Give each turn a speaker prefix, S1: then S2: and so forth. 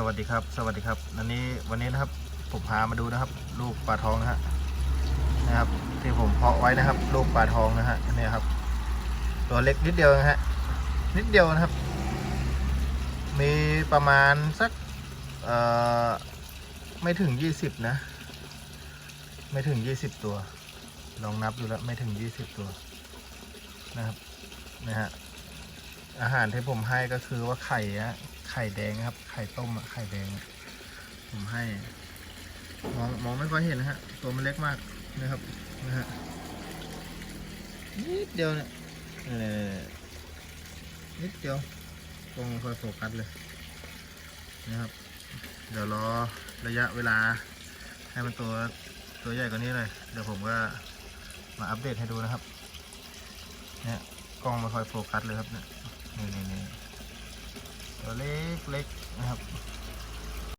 S1: สวัสดีครับ สวัสดีครับวันนี้วันนี้นะครับผมพามาดูนะครับ ลูกปลาทองนะฮะนะครับ ที่ผมเพาะไว้นะครับ ลูกปลาทองนะฮะเนี่ยครับ ตัวเล็กนิดเดียวนะฮะนิดเดียวนะครับ มีประมาณสักเอ่อไม่ถึงยี่สิบนะ ไม่ถึงยี่สิบตัว ลองนับดูแล้วไม่ถึงยี่สิบตัวนะครับนะฮะ อาหารที่ผมให้ก็คือว่าไข่ฮะไข่แดงครับ ไข่ต้มอะไข่แดง ผมให้ มองมองไม่ค่อยเห็นนะฮะ ตัวมันเล็กมากนะครับนะฮะนิดเดียวเนี่ยเออนิดเดียวกล้องไม่ค่อยโฟกัสเลยนะครับ เดี๋ยวรอระยะเวลา ให้มันตัวตัวใหญ่กว่านี้เลยเดี๋ยวผมก็มาอัปเดตให้ดูนะครับเนี่ยกล้องไม่ค่อยโฟกัสเลยครับเนี่ย นี่นี่นี่ตัวเล็กเล็กนะครับ